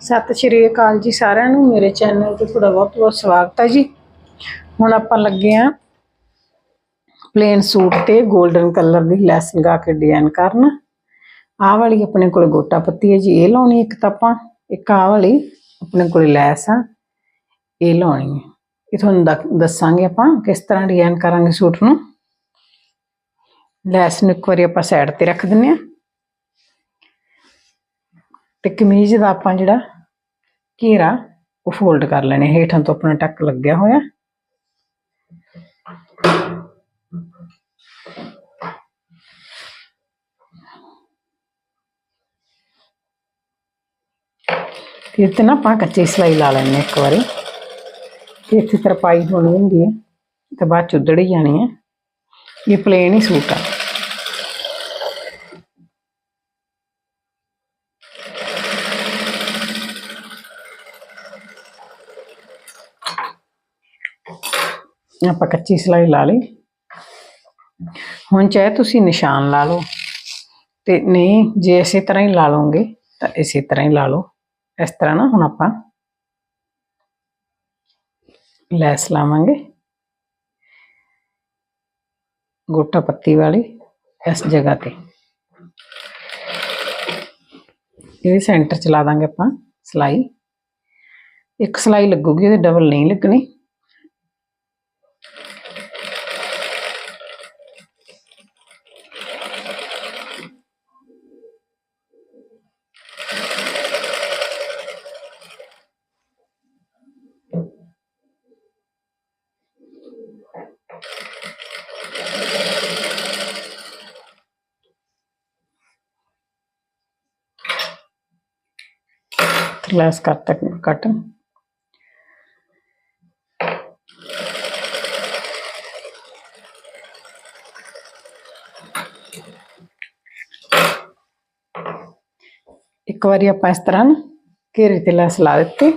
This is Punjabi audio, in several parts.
ਸਤਿ ਸ਼੍ਰੀ ਅਕਾਲ ਜੀ ਸਾਰਿਆਂ ਨੂੰ। ਮੇਰੇ ਚੈਨਲ ਤੇ ਤੁਹਾਡਾ ਬਹੁਤ ਬਹੁਤ ਸਵਾਗਤ ਹੈ ਜੀ। ਹੁਣ ਆਪਾਂ ਲੱਗੇ ਆ ਪਲੇਨ ਸੂਟ ਤੇ 골ਡਨ ਕਲਰ ਦੀ ਲੈਸ ਲਗਾ ਕੇ ਡਿਜ਼ਾਈਨ ਕਰਨ। ਆਹ ਵਾਲੀ ਆਪਣੇ ਕੋਲ ਗੋਟਾ ਪੱਤੀ ਹੈ ਜੀ, ਇਹ ਲਾਉਣੀ ਇੱਕ ਤਾਂ ਆਪਾਂ। ਇੱਕ ਆਹ ਵਾਲੀ ਆਪਣੇ ਕੋਲ ਲੈਸ ਆ, ਇਹ ਲਾਉਣੀ ਹੈ। ਇਹ ਤੁਹਾਨੂੰ ਦੱਸ- ਦੱਸਾਂਗੇ ਆਪਾਂ ਕਿਸ ਤਰ੍ਹਾਂ ਡਿਜ਼ਾਈਨ ਕਰਾਂਗੇ ਸੂਟ ਨੂੰ। ਲੈਸ ਨੂੰ ਇੱਕ ਵਾਰੀ ਆਪਾਂ ਸਾਈਡ ਤੇ ਰੱਖ ਦਿੰਨੇ ਆ ਤੇ ਕਮੀਜ਼ ਦਾ ਆਪਾਂ ਜਿਹੜਾ ਘੇਰਾ ਉਹ ਫੋਲਡ ਕਰ ਲੈਣੇ ਹੇਠਾਂ ਤੋਂ ਆਪਣਾ ਟੱਕ ਲੱਗਿਆ ਹੋਇਆ। ਤੇ ਇੱਥੇ ਨਾ ਆਪਾਂ ਕੱਚੀ ਸਲਾਈ ਲਾ ਲੈਣੇ ਇੱਕ ਵਾਰੀ। ਤੇ ਇੱਥੇ ਤਰਪਾਈ ਹੋਣੀ ਹੁੰਦੀ ਹੈ ਤੇ ਬਾਅਦ ਚ ਉਧੜ ਹੀ ਜਾਣੀ ਹੈ। ਇਹ ਪਲੇਨ ਹੀ ਸੂਟ ਆ। ਆਪਾਂ ਕੱਚੀ ਸਲਾਈ ਲਾ ਲਈ। ਹੁਣ ਚਾਹੇ ਤੁਸੀਂ ਨਿਸ਼ਾਨ ਲਾ ਲਓ ਤੇ ਨਹੀਂ, ਜੇ ਇਸੇ ਤਰ੍ਹਾਂ ਹੀ ਲਾ ਲਓਗੇ ਤਾਂ ਇਸੇ ਤਰ੍ਹਾਂ ਹੀ ਲਾ ਲਓ। ਇਸ ਤਰ੍ਹਾਂ ਨਾ ਹੁਣ ਆਪਾਂ ਲੈਸ ਲਾਵਾਂਗੇ। ਗੋਟਾ ਪੱਤੀ ਵਾਲੀ ਇਸ ਜਗ੍ਹਾ ਤੇ। ਇਹ ਸੈਂਟਰ ਚ ਲਾ ਦਾਂਗੇ ਆਪਾਂ ਸਲਾਈ। ਇੱਕ ਸਲਾਈ ਲੱਗੂਗੀ, ਉਹਦੇ ਡਬਲ ਨਹੀਂ ਲੱਗਣੀ। ਲੈਸ ਕਰ ਤੱਕ ਕੱਟ ਇੱਕ ਵਾਰੀ ਆਪਾਂ ਇਸ ਤਰ੍ਹਾਂ ਘੇਰੇ ਤੇ ਲੈਸ ਲਾ ਦਿੱਤੀ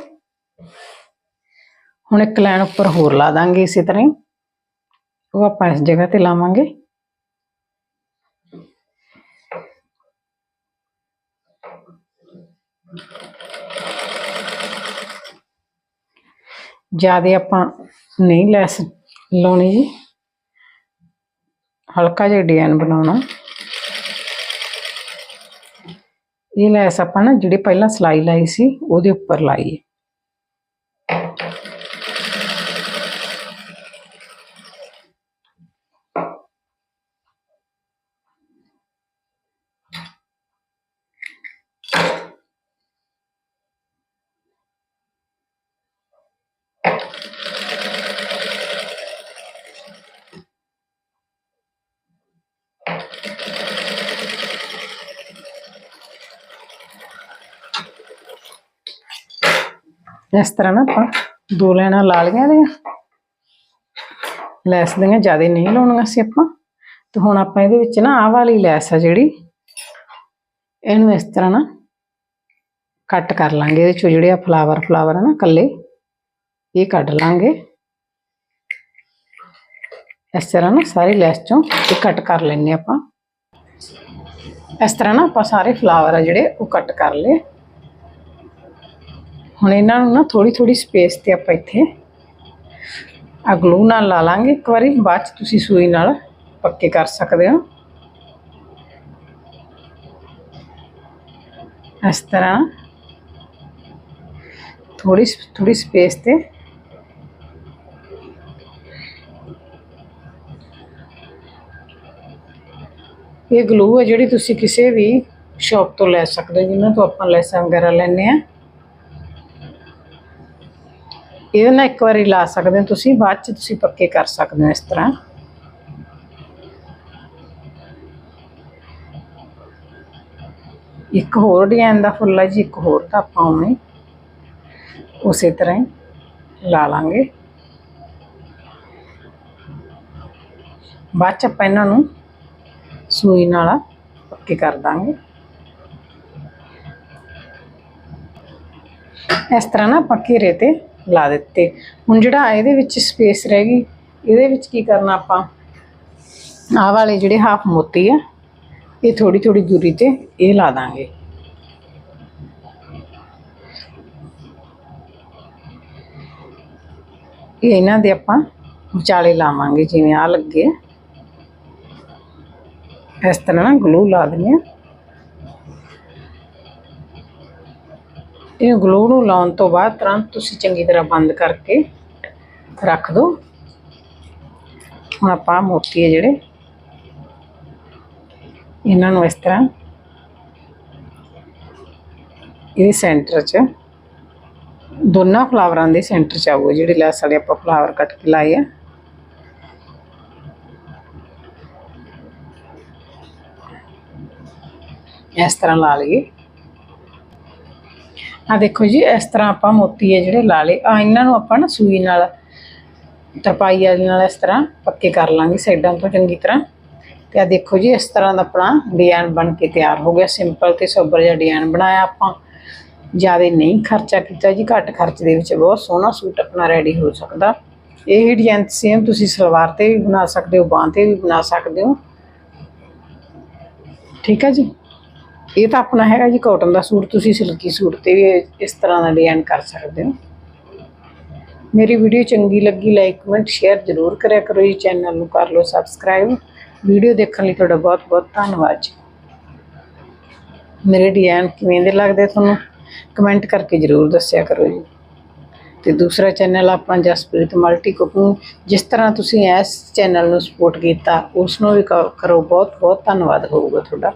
ਹੁਣ ਇੱਕ ਲਾਈਨ ਉੱਪਰ ਹੋਰ ਲਾ ਦਾਂਗੇ ਇਸੇ ਤਰ੍ਹਾਂ ਹੀ ਉਹ ਆਪਾਂ ਇਸ ਜਗ੍ਹਾ ਤੇ ਲਾਵਾਂਗੇ ਜਿਆਦੇ ਆਪਾਂ ਨਹੀਂ ਲੈਸ ਲਾਉਣੀ ਜੀ। ਹਲਕਾ ਜਿਹਾ ਡਿਜ਼ਾਈਨ ਬਣਾਉਣਾ। ਇਹ ਲੈਸ ਆਪਾਂ ਨਾ ਜਿਹੜੀ ਪਹਿਲਾਂ ਸਲਾਈ ਲਾਈ ਸੀ, ਉਹਦੇ ਉੱਪਰ ਲਾਈਏ ਇਸ ਤਰ੍ਹਾਂ ਨਾ ਆਪਾਂ ਦੋ ਲੈਣਾ ਲਾ ਲਈਆਂ ਦੀਆਂ ਲੈਸ ਦੀਆਂ ਜ਼ਿਆਦਾ ਨਹੀਂ ਲਾਉਣੀਆਂ ਸੀ ਆਪਾਂ। ਤੇ ਹੁਣ ਆਪਾਂ ਇਹਦੇ ਵਿੱਚ ਨਾ ਆਹ ਵਾਲੀ ਲੈਸ ਆ ਜਿਹੜੀ, ਇਹਨੂੰ ਇਸ ਤਰ੍ਹਾਂ ਨਾ ਕੱਟ ਕਰ ਲਾਂਗੇ ਇਹਦੇ ਚੋਂ ਜਿਹੜੇ ਆ ਫਲਾਵਰ ਫਲਾਵਰ ਆ ਨਾ ਕੱਲੇ ਇਹ ਕੱਢ ਲਾਂਗੇ। ਇਸ ਤਰ੍ਹਾਂ ਨਾ ਸਾਰੀ ਲੈਸ ਚੋਂ ਇਹ ਕੱਟ ਕਰ ਲੈਣੇ ਆਪਾਂ। ਇਸ ਤਰ੍ਹਾਂ ਨਾ ਆਪਾਂ ਸਾਰੇ ਫਲਾਵਰ ਆ ਜਿਹੜੇ ਉਹ ਕੱਟ ਕਰ ਲਏ। ਹੁਣ ਇਹਨਾਂ ਨੂੰ ਨਾ ਥੋੜੀ ਥੋੜੀ ਸਪੇਸ ਤੇ ਆਪਾਂ ਇੱਥੇ ਆ ਗਲੂ ਨਾਲ ਲਾ ਲਾਂਗੇ। ਇੱਕ ਵਾਰੀ ਬਾਅਦ ਚ ਤੁਸੀਂ ਸੂਈ ਨਾਲ ਪੱਕੇ ਕਰ ਸਕਦੇ ਹੋ। ਇਸ ਤਰ੍ਹਾਂ ਥੋੜੀ ਥੋੜੀ ਸਪੇਸ ਤੇ ਇਹ ਗਲੂ ਹੈ ਜਿਹੜੀ ਤੁਸੀਂ ਕਿਸੇ ਵੀ ਸ਼ਾਪ ਤੋਂ ਲੈ ਸਕਦੇ ਹੋ, ਜਿਨ੍ਹਾਂ ਤੋਂ ਆਪਾਂ ਲੈਸਾਂ ਵਗੈਰਾ ਲੈਣੇ ਆ ਇਹਦੇ ਨਾਲ ਇੱਕ ਵਾਰੀ ਲਾ ਸਕਦੇ ਹੋ ਤੁਸੀਂ, ਬਾਅਦ ਚ ਤੁਸੀਂ ਪੱਕੇ ਕਰ ਸਕਦੇ ਹੋ ਇਸ ਤਰ੍ਹਾਂ। ਇੱਕ ਹੋਰ ਡਿਜ਼ਾਈਨ ਦਾ ਫੁੱਲ ਹੈ ਜੀ, ਇੱਕ ਹੋਰ ਤਾਂ ਆਪਾਂ ਉਵੇਂ ਉਸੇ ਤਰ੍ਹਾਂ ਹੀ ਲਾ ਲਾਂਗੇ। ਬਾਅਦ ਚ ਆਪਾਂ ਇਹਨਾਂ ਨੂੰ ਸੂਈ ਨਾਲ ਪੱਕੇ ਕਰ ਦਾਂਗੇ। ਇਸ ਤਰ੍ਹਾਂ ਨਾ ਆਪਾਂ ਘੇਰੇ ਤੇ ਲਾ ਦਿੱਤੇ। ਹੁਣ ਜਿਹੜਾ ਇਹਦੇ ਵਿੱਚ ਸਪੇਸ ਰਹਿ ਗਈ, ਇਹਦੇ ਵਿੱਚ ਕੀ ਕਰਨਾ ਆਪਾਂ? ਆਹ ਵਾਲੇ ਜਿਹੜੇ ਹਾਫ ਮੋਤੀ ਆ, ਇਹ ਥੋੜੀ ਥੋੜੀ ਦੂਰੀ ਤੇ ਇਹ ਲਾ ਦਾਂਗੇ। ਇਹ ਇਹਨਾਂ ਦੇ ਆਪਾਂ ਵਿਚਾਲੇ ਲਾਵਾਂਗੇ, ਜਿਵੇਂ ਆ ਲੱਗੇ ਇਸ ਤਰ੍ਹਾਂ ਨਾ ਗਲੂ ਲਾ ਦਿੰਦੇ ਆ। ਇਹ ਗਲੂ ਨੂੰ ਲਾਉਣ ਤੋਂ ਬਾਅਦ ਤੁਰੰਤ ਤੁਸੀਂ ਚੰਗੀ ਤਰ੍ਹਾਂ ਬੰਦ ਕਰਕੇ ਰੱਖ ਦਿਓ। ਹੁਣ ਆਪਾਂ ਮੋਤੀ ਹੈ ਜਿਹੜੇ, ਇਹਨਾਂ ਨੂੰ ਇਸ ਤਰ੍ਹਾਂ ਇਹ ਸੈਂਟਰ 'ਚ, ਦੋਨਾਂ ਫਲਾਵਰਾਂ ਦੇ ਸੈਂਟਰ 'ਚ ਆਊਗਾ ਜਿਹੜੇ ਲੈਸ ਵਾਲੇ ਆਪਾਂ ਫਲਾਵਰ ਕੱਟ ਕੇ ਲਾਏ ਆ। ਇਸ ਤਰ੍ਹਾਂ ਲਾ ਲਈਏ। ਆ ਦੇਖੋ ਜੀ, ਇਸ ਤਰ੍ਹਾਂ ਆਪਾਂ ਮੋਤੀ ਹੈ ਜਿਹੜੇ ਲਾ ਲਏ। ਆ ਇਹਨਾਂ ਨੂੰ ਆਪਾਂ ਨਾ ਸੂਈ ਨਾਲ, ਤਰਪਾਈ ਵਾਲੀ ਨਾਲ ਇਸ ਤਰ੍ਹਾਂ ਪੱਕੇ ਕਰ ਲਾਂਗੇ ਸਾਈਡਾਂ ਤੋਂ ਚੰਗੀ ਤਰ੍ਹਾਂ। ਤੇ ਆ ਦੇਖੋ ਜੀ, ਇਸ ਤਰ੍ਹਾਂ ਦਾ ਆਪਣਾ ਡਿਜ਼ਾਈਨ ਬਣ ਕੇ ਤਿਆਰ ਹੋ ਗਿਆ। ਸਿੰਪਲ ਤੇ ਸੋਬਰ ਜਿਹਾ ਡਿਜ਼ਾਈਨ ਬਣਾਇਆ ਆਪਾਂ। ਜ਼ਿਆਦਾ ਨਹੀਂ ਖਰਚਾ ਕੀਤਾ ਜੀ, ਘੱਟ ਖਰਚ ਦੇ ਵਿੱਚ ਬਹੁਤ ਸੋਹਣਾ ਸੂਟ ਆਪਣਾ ਰੈਡੀ ਹੋ ਸਕਦਾ। ਇਹ ਡਿਜ਼ਾਈਨ ਸੇਮ ਤੁਸੀਂ ਸਲਵਾਰ ਤੇ ਵੀ ਬਣਾ ਸਕਦੇ ਹੋ, ਬਾਂਹ ਤੇ ਵੀ ਬਣਾ ਸਕਦੇ ਹੋ। ਠੀਕ ਹੈ ਜੀ? ਇਹ ਤਾਂ ਆਪਣਾ ਹੈਗਾ ਜੀ ਕਾਟਨ ਦਾ ਸੂਟ, ਤੁਸੀਂ ਸਿਲਕੀ ਸੂਟ ਤੇ ਵੀ ਇਸ ਤਰ੍ਹਾਂ ਦਾ ਡਿਜ਼ਾਈਨ ਕਰ ਸਕਦੇ ਹੋ। ਮੇਰੀ ਵੀਡੀਓ ਚੰਗੀ ਲੱਗੀ ਲਾਈਕ ਕਮੈਂਟ ਸ਼ੇਅਰ ਜ਼ਰੂਰ ਕਰਿਆ ਕਰੋ ਜੀ ਚੈਨਲ ਨੂੰ, ਕਰ ਲਓ ਸਬਸਕ੍ਰਾਈਬ ਵੀਡੀਓ ਦੇਖਣ ਲਈ ਤੁਹਾਡਾ ਬਹੁਤ ਬਹੁਤ ਧੰਨਵਾਦ ਜੀ। ਮੇਰੇ ਡਿਜ਼ਾਈਨ ਕਿਵੇਂ ਦੇ ਲੱਗਦੇ ਤੁਹਾਨੂੰ ਕਮੈਂਟ ਕਰਕੇ ਜ਼ਰੂਰ ਦੱਸਿਆ ਕਰੋ ਜੀ। ਤੇ ਦੂਸਰਾ ਚੈਨਲ ਆਪਣਾ ਜਸਪ੍ਰੀਤ ਮਲਟੀ ਕੁਕਿੰਗ ਜਿਸ ਤਰ੍ਹਾਂ ਤੁਸੀਂ ਇਸ ਚੈਨਲ ਨੂੰ ਸਪੋਰਟ ਕੀਤਾ ਉਸ ਨੂੰ ਵੀ ਕ- ਕਰੋ, ਬਹੁਤ ਬਹੁਤ ਧੰਨਵਾਦ ਹੋਊਗਾ ਤੁਹਾਡਾ।